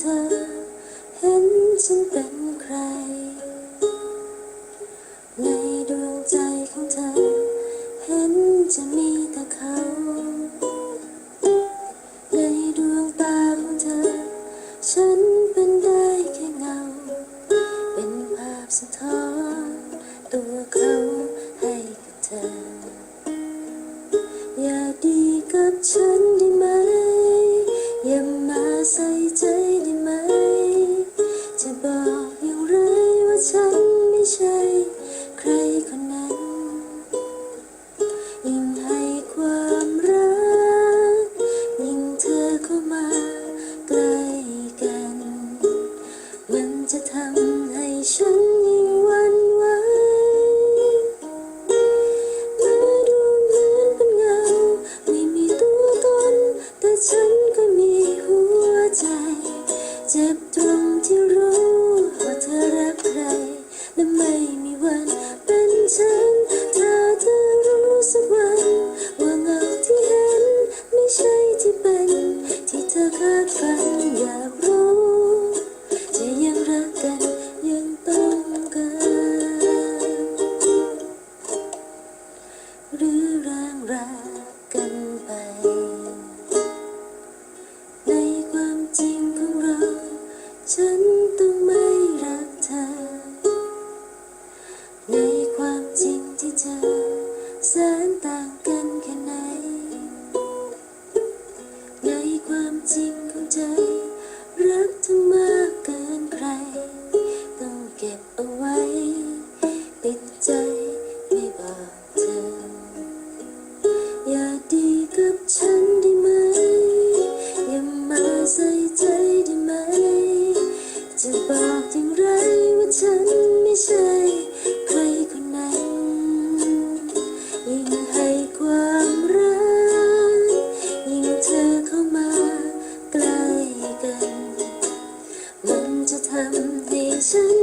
เธอ เห็นฉันเป็นใคร ในดวงใจของเธอ เห็นจะมีแต่เขา ในดวงตาของเธอ ฉันเป็นได้แค่เงา เป็นภาพสะท้อนตัวเขาให้กับเธอ อย่าดีกับฉันได้ไหมอย่ามาใส่ใจ ฝันอยากรู้จะยังรักกันยังต้องการหรือร่างรักกันไป ในความจริงของเรา ฉันต้องไม่รักเธอ ในความจริงที่เธอแสนต่าง ทำให้ฉัน